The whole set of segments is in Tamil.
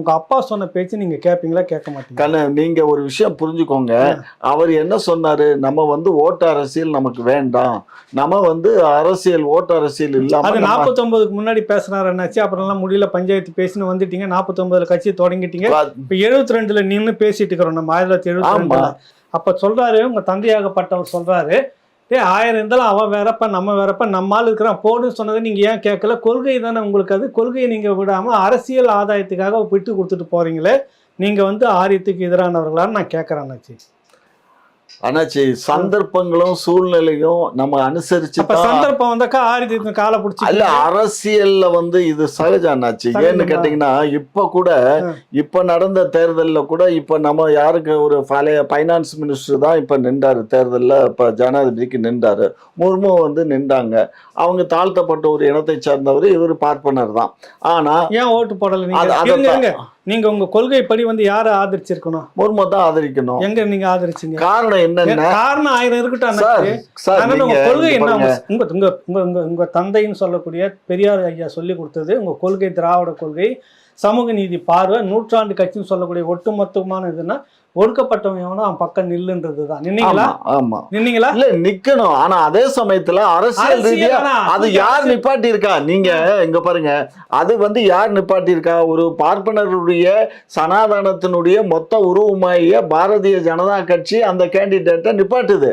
உங்க அப்பா சொன்ன பேச்சு நீங்க கேட்பீங்களா கேட்க மாட்டீங்க கண்ணு நீங்க ஒரு விஷயம் புரிஞ்சுக்கோங்க. அவர் என்ன சொன்னாரு? நம்ம வந்து ஓட்டு அரசியல் நமக்கு வேண்டாம். நம்ம வந்து அரசியல் ஓட்டு அரசியல் இல்லாம நாற்பத்தொன்பதுக்கு முன்னாடி பேசினாரு என்னாச்சு அப்புறம் எல்லாம் முடியல பஞ்சாயத்து பேசின்னு வந்துட்டீங்க. நாற்பத்தொன்பதுல கட்சி தொடங்கிட்டீங்க. இப்ப எழுபத்தி ரெண்டுல நின்னு பேசிட்டு இருக்கிறோம் நம்ம. ஆயிரத்தி தொள்ளாயிரத்தி எழுபத்தி அப்ப சொல்றாரு உங்க தந்தையாகப்பட்டவர் சொல்றாரு. டேய் ஆயிரம் இருந்தாலும் அவன் வேறப்ப நம்ம வேறப்ப நம்மால் இருக்கிறான் போடுன்னு சொன்னதை நீங்கள் ஏன் கேட்கல? கொள்கை தானே உங்களுக்கு அது. கொள்கையை நீங்கள் விடாமல் அரசியல் ஆதாயத்துக்காக விட்டு கொடுத்துட்டு போறீங்களே நீங்கள் வந்து ஆரியத்துக்கு எதிரானவர்களான்னு நான் கேட்குறேன் நச்சு அண்ணாச்சி சந்தர்ப்பங்களும் சூழ்நிலையும் நம்ம அனுசரிச்சு சந்தர்ப்பம் வந்தாக்கா ஆரியத்துக்கு காலை பிடிச்சி அல்ல அரசியல்ல வந்து இது சகஜம் அண்ணாச்சி. ஏன்னு? கேட்டீங்கன்னா இப்ப கூட. இப்ப நடந்த தேர்தல்ல கூட இப்ப நம்ம யாருக்கு ஒரு பழைய பைனான்ஸ் மினிஸ்டர் தான் இப்ப நின்றாரு. தேர்தல்ல இப்ப ஜனாதிபதிக்கு நின்றாரு. முர்மு வந்து நின்றாங்க. அவங்க தாழ்த்தப்பட்ட ஒரு இனத்தை சார்ந்தவர் இவர் பார்ப்பனர் தான். ஆனா ஏன் ஓட்டு போடல நீங்க உங்க கொள்கைப்படி வந்து யாரை ஆதரிச்சிருக்கணும்? முர்மு தான் ஆதரிக்கணும். எங்க நீங்க ஆதரிச்சீங்க? காரணம் என்னன்னா காரணம் ஆயிரம் இருக்கட்டும் உங்க கொள்கை என்ன? பாருங்க. உங்க உங்க உங்க உங்க உங்க உங்க தந்தைன்னு சொல்லக்கூடிய பெரியார் ஐயா சொல்லி கொடுத்தது உங்க கொள்கை திராவிட கொள்கை சமூக நீதி பார்வை நூற்றாண்டு கட்சின்னு சொல்லக்கூடிய ஒட்டுமொத்தமான இதுன்னா ஒடுக்கப்பட்டவன் அவன் பக்கம் நில்லுன்றது தான் நின்னீங்களா? ஆமா நின்னீங்களா? இல்ல நிக்கணும். ஆனா அதே சமயத்துல அரசியல் ரீதியா அது யார் நிப்பாட்டி இருக்கா நீங்க இங்க பாருங்க. அது வந்து யார் நிப்பாட்டி இருக்கா ஒரு பார்ப்பனருடைய சனாதனத்தினுடைய மொத்த உருவமாகிய பாரதிய ஜனதா கட்சி அந்த கேண்டிடேட்டை நிப்பாட்டுது.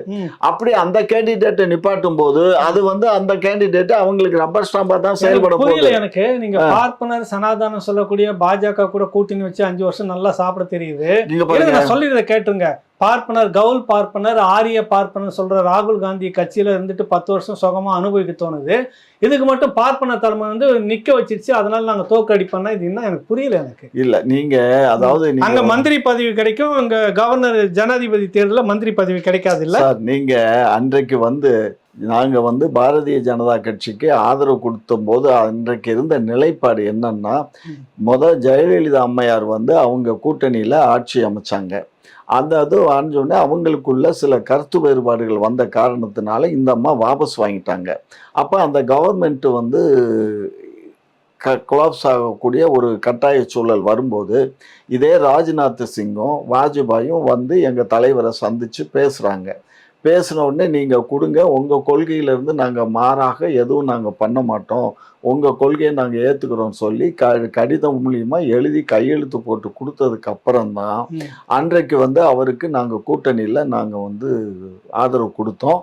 அப்படி அந்த கேண்டிடேட்டை நிப்பாட்டும் போது அது வந்து அந்த கேண்டிடேட் அவங்களுக்கு ரப்பர் ஸ்டாம்பா தான் செயல்பட போகுது. எனக்கு. நீங்க பார்ப்பனர் சனாதனம் சொல்லக்கூடிய பாஜக கூட கூட்டணி வச்சு அஞ்சு வருஷம் நல்லா சாப்பிட தெரியுது. நீங்க பாருங்க. சொல்லிடுறத கேட்டுருங்க. பார்ப்பனர் கவுல் பார்ப்பனர் ஆரிய பார்ப்பனர் சொல்ற ராகுல் காந்தி கட்சியில இருந்துட்டு பத்து வருஷம் சுகமா அனுபவிக்க தோணுது. இதுக்கு மட்டும் பார்ப்பனர் தலைமை வந்து நிக்க வச்சிருச்சு. அதனால நாங்க தோக்கடிப்போம்னா இது என்ன? எனக்கு புரியல எனக்கு. இல்ல நீங்க அதாவது அங்க மந்திரி பதவி கிடைக்கும். அங்க கவர்னர் ஜனாதிபதி தேர்தல்ல மந்திரி பதவி கிடைக்காது இல்ல. நீங்க அன்றைக்கு வந்து நாங்க வந்து பாரதிய ஜனதா கட்சிக்கு ஆதரவு கொடுத்த போது அன்றைக்கு இருந்த நிலைப்பாடு என்னன்னா முத ஜெயலலிதா அம்மையார் வந்து அவங்க கூட்டணியில ஆட்சி அமைச்சாங்க. அந்த அது உடனே அவங்களுக்குள்ள சில கருத்து வேறுபாடுகள் வந்த காரணத்தினால இந்த அம்மா வாபஸ் வாங்கிட்டாங்க. அப்போ அந்த கவர்மெண்ட் வந்து க கொலாப்ஸ் ஆகக்கூடிய ஒரு கட்டாய சூழல் வரும்போது இதே ராஜ்நாத் சிங்கும் வாஜ்பாயும் வந்து எங்கள் தலைவரை சந்தித்து பேசுகிறாங்க பேசின உடனே நீங்கள் கொடுங்க உங்கள் கொள்கையிலேருந்து நாங்கள் மாறாக எதுவும் நாங்கள் பண்ண மாட்டோம் உங்கள் கொள்கையை நாங்கள் ஏற்றுக்கிறோம்னு சொல்லி க கடிதம் மூலியமா எழுதி கையெழுத்து போட்டு கொடுத்ததுக்கு அப்புறம்தான். அன்றைக்கு வந்து அவருக்கு நாங்கள் கூட்டணியில் நாங்கள் வந்து ஆதரவு கொடுத்தோம்.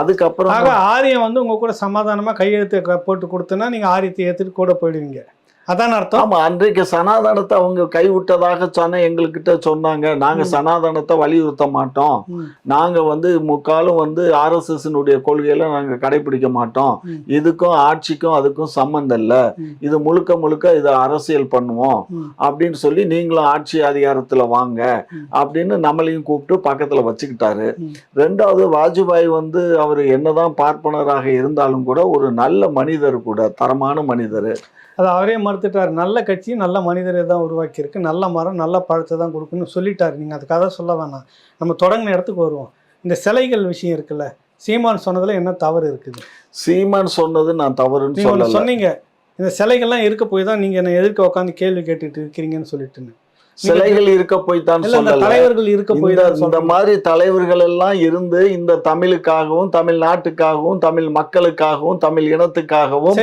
அதுக்கப்புறம் ஆரியம் வந்து உங்க கூட சமாதானமா கையெழுத்து போட்டு கொடுத்தனா நீங்க ஆரியத்தை ஏத்துட்டு கூட போயிடுவீங்க அதான் அர்த்தம் ஆமா அன்றைக்கு சனாதனத்தை அவங்க கைவிட்டதாக சொன்ன எங்ககிட்ட சொன்னாங்க நாங்க. சனாதனத்தை வலியுறுத்த மாட்டோம். நாங்க வந்து முக்காலும் வந்து ஆர்எஸ்எஸ்னுடைய கொள்கையில நாங்க கடைபிடிக்க மாட்டோம். இதுக்கும் ஆட்சிக்கும் அதுக்கும் சம்மந்தம் இல்ல. இது முழுக்க முழுக்க இதை அரசியல் பண்ணுவோம். அப்படின்னு சொல்லி நீங்களும் ஆட்சி அதிகாரத்துல வாங்க. அப்படின்னு நம்மளையும் கூப்பிட்டு பக்கத்துல வச்சுக்கிட்டாரு. ரெண்டாவது வாஜ்பாய் வந்து அவர் என்னதான் பார்ப்பனராக இருந்தாலும் கூட ஒரு நல்ல மனிதர் கூட தரமான மனிதர் அது அவரே மறுத்துட்டார் நல்ல கட்சி நல்ல மனிதரை தான் உருவாக்கியிருக்கு. நல்ல மரம் நல்ல பழத்தை தான் கொடுக்குன்னு சொல்லிட்டாரு. நீங்கள் அது கதை சொல்ல வேணாம். நம்ம தொடங்கின இடத்துக்கு வருவோம். இந்த சிலைகள் விஷயம் இருக்குல்ல சீமான் சொன்னதுல என்ன தவறு இருக்குது? சீமான் சொன்னது நான் தவறுன்னு சொன்னீங்க. இந்த சிலைகள்லாம் இருக்க போய் தான் நீங்க என்ன எதிர்க்க உட்காந்து கேள்வி கேட்டுட்டு இருக்கிறீங்கன்னு சொல்லிட்டு சிலைகள் இருக்க போய் தான் தலைவர்கள் இருக்க போய் இந்த. மாதிரி தலைவர்கள் எல்லாம் இருந்து இந்த தமிழுக்காகவும் தமிழ் நாட்டுக்காகவும் தமிழ் மக்களுக்காகவும் தமிழ் இனத்துக்காகவும்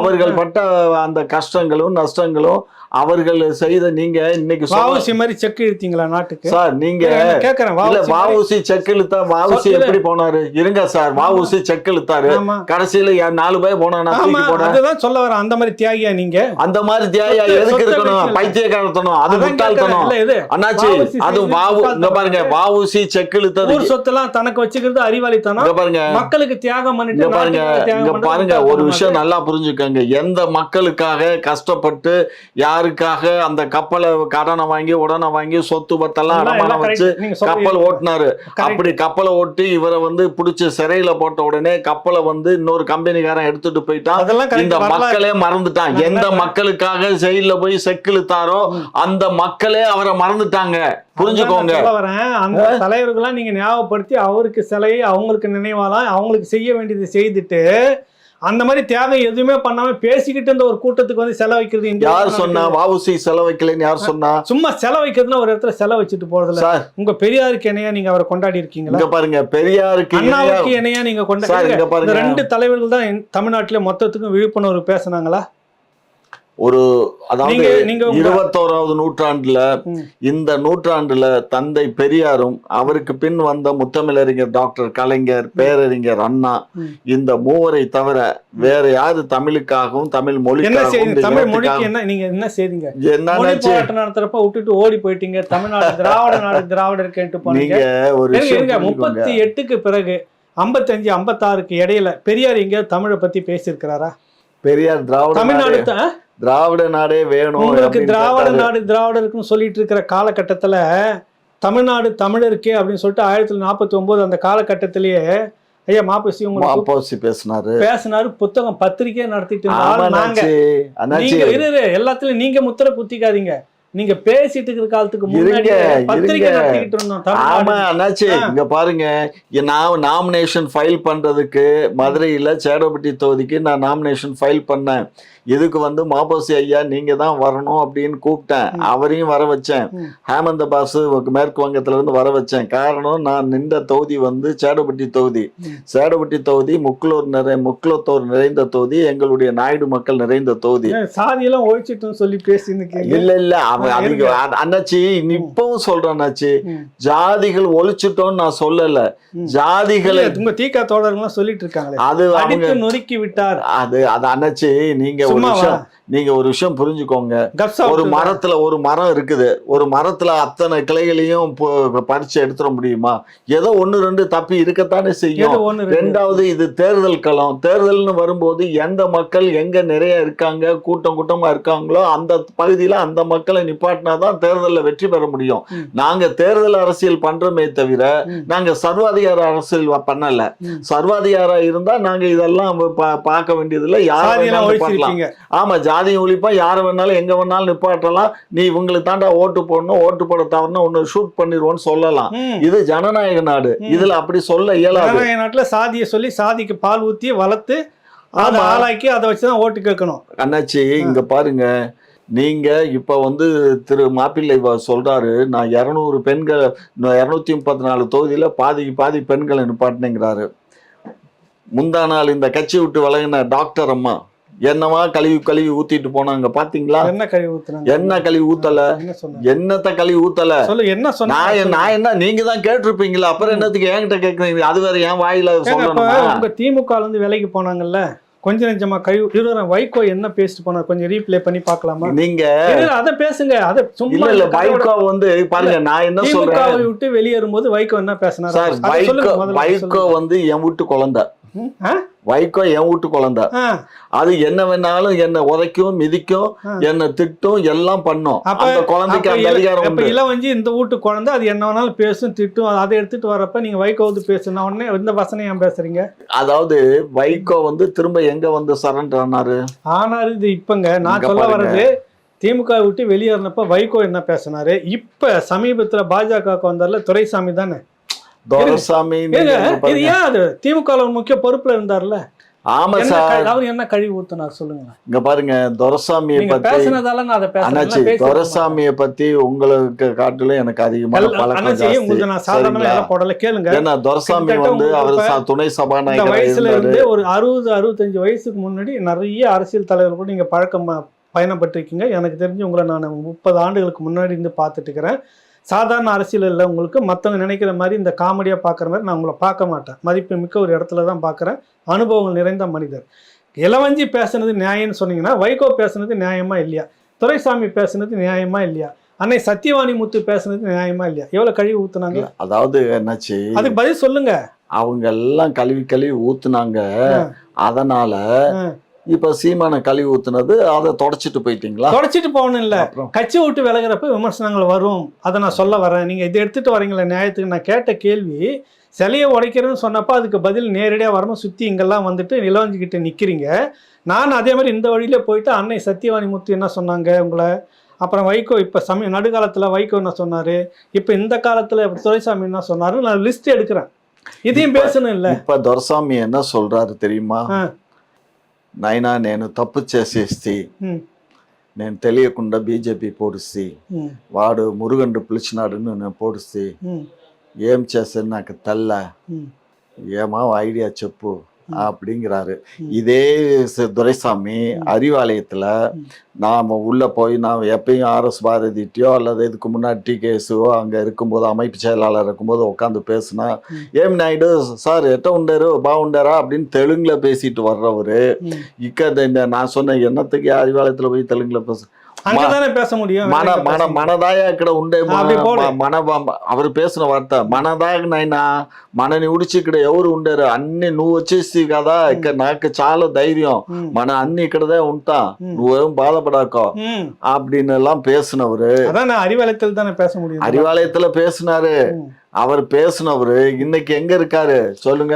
அவர்கள் பட்ட அந்த கஷ்டங்களும் நஷ்டங்களும் அவர்கள் செய்த நீங்க இன்னைக்கு வாவுசி மாதிரி செக் இழுத்தீங்களா நாட்டுக்கு? சார் நீங்க கேக்குறேன். வாவுசி செக் இழுத்தா வாவுசி. எப்படி போனாரு? இருங்க சார் வாவுசி செக் இழுத்தாரு. கடைசியில நாலு பேர் போனா அதுதான் சொல்ல வரேன். அந்த மாதிரி தியாகியா நீங்க? அந்த மாதிரி சொத்து- எதுக்கு இருக்கணும்? பைத்தியக்காரத்தனம் அது. முட்டாள்தனம். அண்ணாச்சி அது வாவு இங்க. பாருங்க வாவுசி செக் இழுத்தது சொத்தெல்லாம் தனக்கு வச்சுக்கிறது அறிவாளித்தனம். பாருங்க. மக்களுக்கு தியாகம் பண்ணிட்டு பாருங்க இங்க பாருங்க ஒரு விஷயம் நல்லா புரிஞ்சுக்கங்க. எந்த மக்களுக்காக கஷ்டப்பட்டு யாருக்காக அந்த கப்பலை கடனை வாங்கி உடனே வாங்கி சொத்து பத்தெல்லாம் எல்லாம் வச்சு கப்பல் ஓட்டினாரு. அப்படி கப்பலை ஓட்டி இவரை வந்து பிடிச்சி சிறையில போட்ட உடனே கப்பலை வந்து இன்னொரு கம்பெனிக்காரன் எடுத்துட்டு போயிட்டான். இந்த. மக்களே மறந்துட்டான் எந்த மக்களுக்காக ஜெயில போய் செக்கிழுத்தாரோ. அந்த மக்களே அவரை மறந்துட்டாங்க புரிஞ்சுக்கோங்க அந்த தலைவர்கள்லாம் நீங்க ஞாபகப்படுத்தி அவருக்கு சிலையை அவங்களுக்கு நினைவாலாம் அவங்களுக்கு செய்ய வேண்டியதை செய்துட்டு அந்த மாதிரி தியாகம் எதுவுமே பண்ணாம பேசிக்கிட்டு இருந்த ஒரு கூட்டத்துக்கு வந்து செலவைக்கிறது யார் சொன்னா? வாவுசி செலவைக்கலைன்னு யார் சொன்னா? சும்மா செலவைக்கிறதுனா ஒரு இடத்துல செலவு வச்சுட்டு போறதுல சார். உங்க பெரியாருக்கு இணையா நீங்க அவரை கொண்டாடி இருக்கீங்களா? இங்க பாருங்க பெரியாருக்கு அண்ணாவுக்கு இணையா- நீங்க கொண்டாடி இந்த ரெண்டு தலைவர்கள் தான் இந்த தமிழ்நாட்டுல மொத்தத்துக்கும் விழிப்புணர்வு பேசுனாங்களா? ஒரு அதாவது இருபத்தோராவது நூற்றாண்டுல. இந்த நூற்றாண்டுல தந்தை பெரியாரும் அவருக்கு பின் வந்த முத்தமிழறிஞர் டாக்டர் கலைஞர் பேரறிஞர் அண்ணா. இந்த மூவரை தவிர வேற யாரு தமிழுக்காகவும் தமிழ் என்ன இந்த தமிழ் மொழிக்கு என்ன நீங்க என்ன செய்தீங்க? மொழி போராட்டம் நடத்துறப்ப விட்டுட்டு ஓடி போயிட்டீங்க. தமிழ்நாடு திராவிட நாடு திராவிடருக்கேன்ட்டு போனீங்க. நீங்க ஒரு. முப்பத்தி எட்டுக்கு பிறகு ஐம்பத்தஞ்சு ஐம்பத்தாறுக்கு இடையில பெரியார் எங்கேயாவது தமிழை பத்தி பேசியிருக்கிறாரா? பெரியார் திராவிட தமிழ்நாடு திராவிட நாடே வேணும் உங்களுக்கு திராவிட. நாடு திராவிடருக்குன்னு சொல்லிட்டு இருக்கிற காலகட்டத்துல தமிழ்நாடு தமிழருக்கே அப்படின்னு சொல்லிட்டு ஆயிரத்தி தொள்ளாயிரத்தி நாற்பத்தி ஒன்பது அந்த காலகட்டத்திலேயே ஐயா மாப்பசி மாப்போசி பேசினாரு பேசினாரு புத்தகம் பத்திரிக்கையே நடத்திட்டு எல்லாத்துலயும் நீங்க முத்திர குத்திக்காதீங்க நீங்க பேசிட்டு இருக்கிற காலத்துக்கு முன்னாடி. நடத்திக்கிட்டு இருந்தோம் ஆமா அண்ணாச்சி. இங்க பாருங்க நான் நாமினேஷன் ஃபைல் பண்றதுக்கு மதுரையில சேடப்பட்டி தொகுதிக்கு நான் நாமினேஷன் ஃபைல் பண்ணேன் இதுக்கு வந்து மாப்போசி ஐயா நீங்க தான் வரணும் அப்படின்னு கூப்பிட்டேன். அவரையும் வர வச்சேன். ஹேமந்த பாசு மேற்கு வங்கத்துல இருந்து வர வச்சேன். காரணம் நான் நின்ற தொகுதி வந்து சேடப்பட்டி தொகுதி. சேடப்பட்டி தொகுதி முக்குலூர் நிறை முக்குலத்தோர் நிறைந்த தொகுதி எங்களுடைய நாயுடு மக்கள் நிறைந்த தொகுதி. சாதியெல்லாம் ஒழிச்சிட்டுன்னு சொல்லி பேசின்னு இல்ல இல்ல அவன் ஆ, அதுக்கு அண்ணாச்சி இப்பவும் சொல்றேன் அண்ணாச்சி. ஜாதிகள் ஒழிச்சிட்டோம்னு நான் சொல்லல. ஜாதிகளை உங்க தீக்கா தோழர்கள்லாம் சொல்லிட்டு இருக்காங்களே. அது அவங்க நொறுக்கி விட்டார். அது அது அண்ணாச்சி நீங்க ஒரு சும்மாவா விஷயம் நீங்க ஒரு விஷயம் புரிஞ்சுக்கோங்க ஒரு. மரத்துல ஒரு மரம் இருக்குது ஒரு மரத்துல அத்தனை கிளைகளையும் பறிச்சு எடுத்துட முடியுமா ஏதோ ஒண்ணு ரெண்டு தப்பி இருக்கத்தானே செய்யும். ரெண்டாவது இது தேர்தல் களம் தேர்தல்னு வரும்போது எந்த மக்கள் எங்க நிறைய இருக்காங்க கூட்டம் கூட்டமா இருக்காங்களோ அந்த பகுதியில அந்த மக்களை நிப்பாட்டினாதான் தேர்தல்ல வெற்றி பெற முடியும். நாங்க தேர்தல் அரசியல் பண்றோமே தவிர. நாங்க சர்வாதிகார அரசியல் பண்ணல. சர்வாதிகாரா இருந்தா நாங்க இதெல்லாம் பார்க்க வேண்டியதில்லை யார சாதியெல்லாம் வேணாலும் நிப்பாட்டலாம் ஒழிச்சிருக்கீங்க ஆமா ஜாதியும் ஒழிப்பா யாரை வேணாலும் எங்க வேணாலும் நிப்பாட்டலாம். நீ இவங்களுக்கு தாண்டா ஓட்டு போடணும் ஓட்டு போட தவறுனா உன்னை ஷூட் பண்ணிடுவோன்னு சொல்லலாம். இது ஜனநாயக நாடு. இதுல அப்படி சொல்ல இயலாது. ஜனநாயக நாட்டுல சாதியை சொல்லி சாதிக்கு பால் ஊத்தி வளர்த்து அதை. ஆளாக்கி அதை வச்சுதான் ஓட்டு கேட்கணும். அண்ணாச்சி இங்க பாருங்க. நீங்க இப்ப வந்து திரு மாப்பிள்ளை சொல்றாரு நான் இருநூறு பெண்கள் இருநூத்தி முப்பத்தி நாலு தொகுதியில பாதிக்கு பாதி பெண்களை நிப்பாட்டினேங்கிறாரு. முந்தா நாள் இந்த கட்சி விட்டு விலகின டாக்டர் அம்மா. என்னவா கழுவி கழுவி ஊத்திட்டு போனாங்க பாத்தீங்களா? என்ன கழுவி ஊத்துனாங்க? என்ன கழுவி ஊத்தல? என்னத்த கழுவி ஊத்தல? சொல்லு என்ன நான் நான் என்ன நீங்க தான் கேட்டிருப்பீங்களா? அப்புறம் என்னத்துக்கு என்கிட்ட கேக்குறீங்க? அது வேற என் வாயில சொல்லணுமா? உங்க திமுக இருந்து விலைக்கு போனாங்கல்ல? கொஞ்ச நெஞ்சமா கழிவு இருவரும் வைகோ என்ன பேசிட்டு போனார் கொஞ்சம் ரீப்ளே பண்ணி பார்க்கலாமா நீங்க அத பேசுங்க. அத சும்மா இல்ல வைகோ வந்து பாருங்க நான் என்ன சொல்றேன்? விட்டு வெளியேறும்போது வைகோ என்ன பேசினார்? வைகோ வந்து என் வீட்டு குழந்தை. வைகோ என் வீட்டு குழந்தை. அது என்ன வேணாலும் என்ன உதைக்கும் மிதிக்கும். என்ன திட்டும் எல்லாம் பண்ணும். அந்த குழந்தைக்கு அந்த அதிகாரம் இளவஞ்சி இந்த வீட்டு குழந்தை அது என்ன வேணாலும் பேசும் திட்டும் அதை எடுத்துட்டு வரப்ப நீங்க வைகோ வந்து பேசுன உடனே இந்த வசனம் ஏன் பேசுறீங்க? அதாவது வைகோ வந்து திரும்ப எங்க வந்து சரண்டர் ஆனாரு? ஆனாரு இது இப்பங்க. நான் சொல்ல. வர்றது திமுக விட்டு வெளியேறினப்ப வைகோ என்ன பேசினாரு? இப்ப சமீபத்துல பாஜக வந்தார்ல துரைசாமி தானே? துரசாமி இது. ஏன் அது திமுக முக்கிய பொறுப்புல இருந்தார்ல? ஆமா சார். அவர் என்ன கழிவு ஊத்துனார் சொல்லுங்க இங்க பாருங்க துரசாமியை பத்தி பேசுனதால நான் அதை அண்ணாச்சி துரசாமியை பத்தி உங்களுக்கு காட்டிலும் எனக்கு அதிகமான பழக்கம் ஜாஸ்தி. நான்? எல்லாம் போடல கேளுங்க. ஏன்னா துரசாமி வந்து அவர் துணை சபாநாயகர் வயசுல இருந்து ஒரு அறுபது அறுபத்தஞ்சு வயசுக்கு முன்னாடி நிறைய அரசியல் தலைவர்கள் கூட நீங்க பழக்கம் பயணப்பட்டிருக்கீங்க எனக்கு தெரிஞ்சு உங்களை நான் முப்பது ஆண்டுகளுக்கு முன்னாடி இருந்து பார்த்துட்டு இருக்கிறேன். சாதாரண அரசியல் இல்லை உங்களுக்கு. மற்றவங்க நினைக்கிற மாதிரி இந்த காமெடியாக பார்க்குற மாதிரி நான் உங்களை பார்க்க மாட்டேன். மதிப்பு மிக்க ஒரு இடத்துல தான் பார்க்குறேன் அனுபவங்கள் நிறைந்த மனிதர். இளவஞ்சி பேசுனது நியாயம்னு சொன்னீங்கன்னா வைகோ பேசுனது நியாயமா இல்லையா? துரைசாமி பேசுனது நியாயமா இல்லையா? அன்னை சத்தியவாணி முத்து பேசுனது நியாயமா இல்லையா? எவ்வளவு கழிவு ஊத்துனாங்க? அதாவது என்னாச்சு? அதுக்கு பதில் சொல்லுங்க. அவங்க எல்லாம் கழுவி கழுவி ஊத்துனாங்க. அதனால. இப்ப சீமான கழுவி ஊத்துனது அதை தொடச்சிட்டு போயிட்டீங்களா? தொடச்சிட்டு போகணும் இல்ல. கட்சி விட்டு விலகுறப்ப விமர்சனங்கள் வரும். அதை நான் சொல்ல வரேன். நீங்க இதை எடுத்துட்டு வரீங்களா நியாயத்துக்கு. நான் கேட்ட கேள்வி சிலையை உடைக்கிறேன்னு சொன்னப்ப அதுக்கு பதில் நேரடியாக வரணும். சுற்றி இங்கெல்லாம் வந்துட்டு நிலவஞ்சிக்கிட்டு நிற்கிறீங்க நான் அதே மாதிரி இந்த வழியில போயிட்டு அன்னை சத்தியவாணி முத்து என்ன சொன்னாங்க உங்களை? அப்புறம் வைகோ இப்போ சமய நடுக்காலத்தில் வைகோ என்ன சொன்னார்? இப்போ இந்த காலத்தில் துரைசாமி என்ன சொன்னாரு நான் லிஸ்ட் எடுக்கிறேன். இதையும் பேசணும் இல்லை. இப்ப துரசாமி என்ன சொல்றாரு தெரியுமா? నైనా నేను తప్పు చేసేసి నేను తెలియకుండా బీజేపీ పోడిస్తే వాడు మురుగండు పిలిచినాడు నేను పోడిస్తే ఏం చేసాను నాకు తెల్ల. ఏమో ఐడియా చెప్పు. அப்படிங்கிறாரு. இதே ச- துரைசாமி அறிவாலயத்துல நாம உள்ள போய் நாம் எப்பயும் ஆர்எஸ் பாரதிட்டியோ அல்லது இதுக்கு முன்னாடி டி கேஸோ அங்க இருக்கும்போது அமைப்பு செயலாளர் இருக்கும்போது உட்காந்து பேசுனா ஏம் நாயுடு சார் எட்ட உண்டாரு பாவுண்டாரா அப்படின்னு தெலுங்குல பேசிட்டு வர்றவரு. இக்க இந்த நான் சொன்ன என்னத்துக்கு அறிவாலயத்துல போய் தெலுங்குல பேச அங்கதானே பேச முடியும் మన வேற எங்க మన பேச முடியும்? మనదాయ ఇక్కడ ఉండే మ- అవి పోలే. మ- మన అవరు పేసిన వార్త మనదాగనైనా మనని ఉడిచి ఇక్కడ ఎవరు ఉండరు అన్ని నువ్వు వచ్చేసి కదా ఇక్కడ నాకు చాలా ధైర్యం ఉమ్, మన అన్ని ఇక్కడదే ఉంటా ம். నువ్వేం బాధపడాకో உம். அப்படின்னு எல்லாம் பேசினவரு அதான் நான் அறிவாலயத்தில் தானே பேச முடியும் அறிவாலயத்துல பேசினாரு உம். அவர் பேசினவரு இன்னைக்கு எங்க இருக்காரு சொல்லுங்க